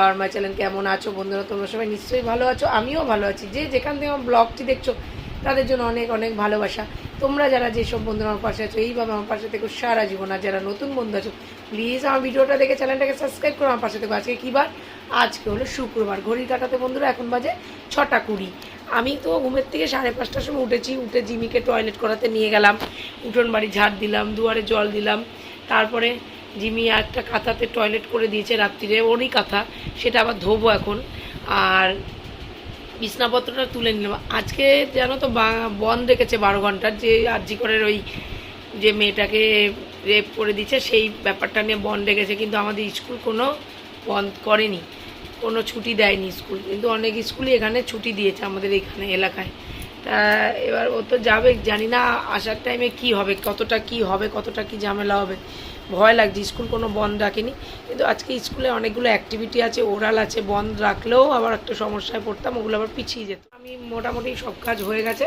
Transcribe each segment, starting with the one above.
Hour my channel কেমন আছো? বন্ধুরা, তোমরা সবাই নিশ্চয়ই ভালো আছো, আমিও ভালো আছি। যে যেখান থেকে আমার ব্লগটি দেখছ, তাদের জন্য অনেক অনেক ভালোবাসা। তোমরা যারা যেসব বন্ধুরা আমার পাশে আছো, এইভাবে আমার পাশে থেকে সারা জীবন। আর যারা নতুন বন্ধু আছো প্লিজ আমার ভিডিওটা দেখে চ্যানেলটাকে সাবস্ক্রাইব করো আমার পাশে থেকে। আজকে কী বার? আজকে হলো শুক্রবার। ঘড়ির কাটাতে বন্ধুরা, এখন বাজে ছটা কুড়ি। আমি তো ঘুমের থেকে সাড়ে পাঁচটার সময় উঠেছি, উঠে জিমিকে টয়লেট করাতে নিয়ে গেলাম। উঠোন বাড়ি ঝাড় দিলাম, দুয়ারে জল দিলাম। তারপরে জিমি একটা কাঁথাতে টয়লেট করে দিয়েছে রাত্রিরে, ওরই কাঁথা, সেটা আবার ধোবো এখন। আর বিছনাপত্রটা তুলে নিলাম। আজকে জানো তো বন্ধ রেখেছে বারো ঘণ্টার, যে আরজি করের ওই যে মেয়েটাকে রেপ করে দিচ্ছে সেই ব্যাপারটা নিয়ে বন্ধ রেখেছে কিন্তু আমাদের স্কুল কোনো বন্ধ করেনি। কোনো ছুটি দেয়নি স্কুল, কিন্তু অনেক স্কুলই এখানে ছুটি দিয়েছে আমাদের এখানে এলাকায়। তা এবার ও তো যাবে, জানি না আসার টাইমে কি হবে, কতটা কি হবে, কতটা কি ঝামেলা হবে। ভয় লাগছে, স্কুল কোনো বন্ধ রাখেনি। কিন্তু আজকে স্কুলে অনেকগুলো অ্যাক্টিভিটি আছে ওরাল আছে, বন্ধ রাখলেও আবার একটা সমস্যায় পড়তাম, ওগুলো আবার পিছিয়ে যেত। আমি মোটামুটি সব কাজ হয়ে গেছে,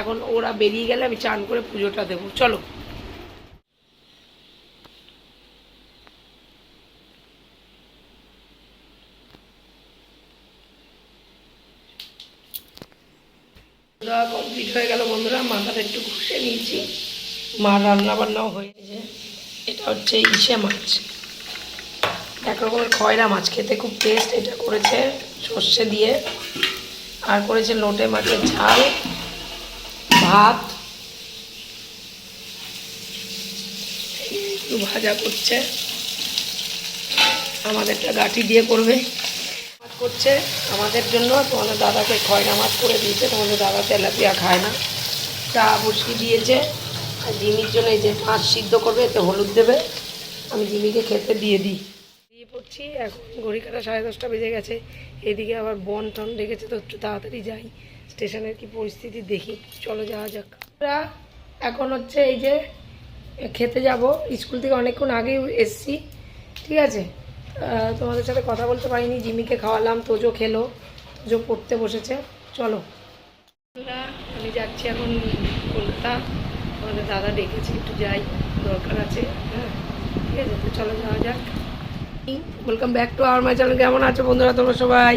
এখন ওরা বেরিয়ে গেলে আমি চান করে পুজোটা দেবো। চলো। দেওয়া কমপ্লিট হয়ে গেল বন্ধুরা, মাথাটা একটু ঘষে নিয়েছি। মা রান্না বান্নাও হয়েছে এটা হচ্ছে ইসে মাছ। এক রকমের খয়রা মাছ, খেতে খুব টেস্ট এটা করেছে সর্ষে দিয়ে। আর করেছে লোটে মাছের ঝাল, ভাত। ভাজা করছে। আমাদেরটা গাঠি দিয়ে করবে। করছে আমাদের জন্য। তোমাদের দাদাকে খয়রা মাছ করে দিয়েছে, তোমাদের দাদা তেলাপিয়া খায় না। চা বসিয়ে দিয়েছে, আর জিমির জন্য এই যে মাছ সিদ্ধ করবে, এতে হলুদ দেবে। আমি জিমিকে খেতে দিয়ে দিই। দিয়ে পড়ছি, এখন ঘড়ি কাটা সাড়ে দশটা বেজে গেছে। এদিকে আবার বন টন রেখেছে তো একটু তাড়াতাড়ি যাই। স্টেশনের কি পরিস্থিতি দেখি, চলো যাওয়া যাক। এখন হচ্ছে এই যে খেতে যাব। স্কুল থেকে অনেকক্ষণ আগেই এসছি, ঠিক আছে? তোমাদের সাথে কথা বলতে পারিনি, জিমিকে খাওয়ালাম, তোজো খেলো, তোজো পড়তে বসেছে। চলো। আমি যাচ্ছি এখন কলকাতা আমাদের দাদা ডেকেছে, একটু যাই, দরকার আছে হ্যাঁ ঠিক আছে, তো চলো যাওয়া যাক। Welcome back to our my channel কেমন আছো বন্ধুরা তোমরা সবাই?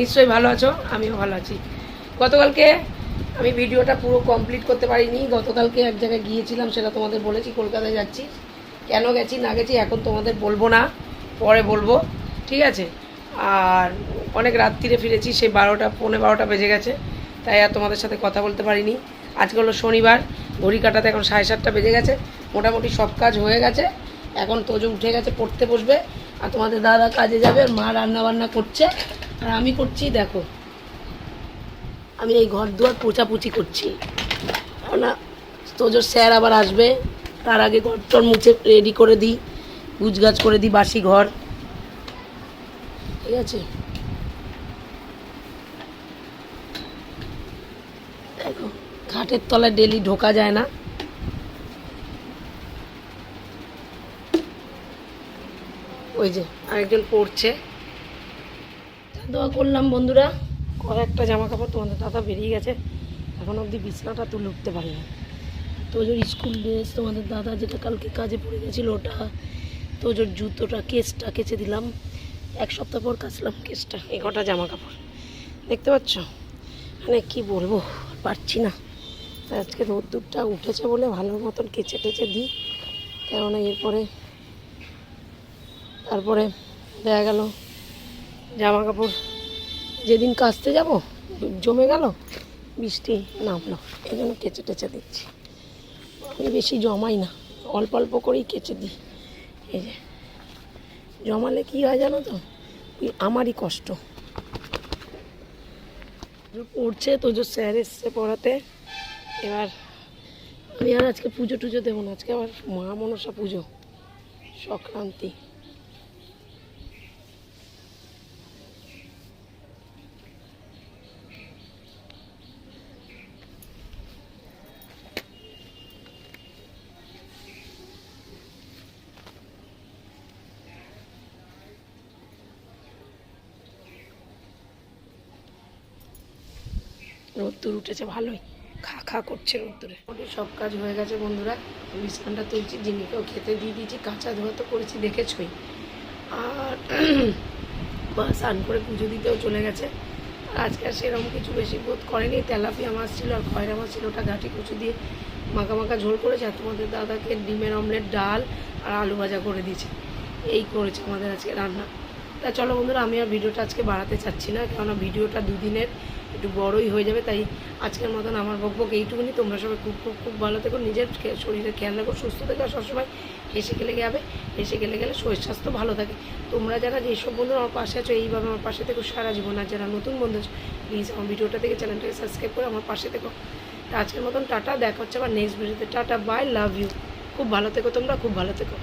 নিশ্চয়ই ভালো আছো, আমিও ভালো আছি। গতকালকে আমি ভিডিওটা পুরো কমপ্লিট করতে পারিনি, গতকালকে এক জায়গায় গিয়েছিলাম, সেটা তোমাদের বলেছি, কলকাতায় যাচ্ছি। কেন গেছি, না গেছি, এখন তোমাদের বলব না। পরে বলব, ঠিক আছে? আর অনেক রাত্রিরে ফিরেছি, সেই বারোটা, পৌনে বারোটা বেজে গেছে, তাই আর তোমাদের সাথে কথা বলতে পারিনি। আজকে হলো শনিবার, ঘড়ি কাটাতে এখন সাড়ে সাতটা বেজে গেছে, মোটামুটি সব কাজ হয়ে গেছে, এখন তোজো উঠে গেছে, পড়তে বসবে, আর তোমাদের দাদা কাজে যাবে মা রান্না বান্না করছে, আর আমি করছি, দেখো, আমি এই ঘর দুয়ার পোছাপুছি করছি। না তোজোর স্যার আবার আসবে, তার আগে ঘর টর মুছে রেডি করে দিই। গুছগাছ করে দিই বাসি ঘর। ঠিক আছে? দেখো খাটের তলায় ডেলি ঢোকা যায় না। ওই যে, আরেকজন পড়ছে। দোয়া করলাম বন্ধুরা কয়েকটা জামা কাপড় তোমাদের দাদা বেরিয়ে গেছে। এখন অবধি বিছনাটা তুলে উঠতে পারি না তোজোর স্কুল ড্রেস তোমাদের দাদা যেটা কালকে কাজে পড়ে গেছিল ওটা তোজোর জুতোটা, কেসটা কেচে দিলাম। এক সপ্তাহ পর কাচলাম কেসটা, এই কটা জামা কাপড় দেখতে পাচ্ছ? মানে কি বলব পারছি না। তা আজকে রোদ্দুরটা উঠেছে বলে ভালো মতন কেচে টেচে দিই। কেননা এরপরে, তারপরে দেখা গেল জামা কাপড় যেদিন কাচতে যাব, জমে গেল, বৃষ্টি নামলো। এই জন্য কেচে টেচে দিচ্ছি। আমি বেশি জমাই না, অল্প অল্প করেই কেচে দিই। এই যে, জমালে কী হয় জানো তো? আমারই কষ্ট। পড়ছে তো যে স্যার এসছে পড়াতে। এবার আমি আর আজকে পুজো টুজো দেবো না, আজকে আবার মা মনসা পুজো, সংক্রান্তি। রোদ্দুর উঠেছে, ভালোই। খা খা করছে রোদ্দুরে। সব কাজ হয়ে গেছে বন্ধুরা। বিছানটা তুলছি জিনিকেও খেতে দিয়ে দিয়েছি, কাঁচা ধোয়া তো করেছি, দেখেছই। আর বা স্নান করে পুজো দিতেও চলে গেছে। আর আজকে আর সেরকম কিছু বেশি বোধ করেনি। তেলাপিয়া মাছ ছিল আর খয়রা মাছ ছিল ওটা ঘাটি কুচু দিয়ে মাখা মাখা ঝোল করেছে। আর তোমাদের দাদাকে ডিমের অমলেট, ডাল আর আলু ভাজা করে দিয়েছে। এই করেছে আমাদের আজকে রান্না। তা চলো বন্ধুরা, আমি আর ভিডিওটা আজকে বাড়াতে চাচ্ছি না, কেননা ভিডিওটা দুদিনের, একটু বড়ই হয়ে যাবে, তাই আজকের মতন আমার বকবক এইটুকুনি। তোমরা সবাই খুব খুব খুব ভালো থেকো, নিজের শরীরের খেয়াল রাখো, সুস্থ থেকো সবসময় হেসে গেলে যাবে, হেসে গেলে গেলে শরীর স্বাস্থ্য ভালো থাকে। তোমরা যারা যেসব বন্ধু আমার পাশে আছো, এইভাবে আমার পাশে থেকো সারা জীবন, আর যারা নতুন বন্ধু আছো প্লিজ আমার ভিডিওটা থেকে চ্যানেলটাকে সাবস্ক্রাইব করে আমার পাশে থেকো। তা আজকের মতন টাটা, দেখা হচ্ছে আবার নেক্সট ভিডিওতে টাটা বাই লাভ ইউ খুব ভালো থেকো তোমরা, খুব ভালো থেকো।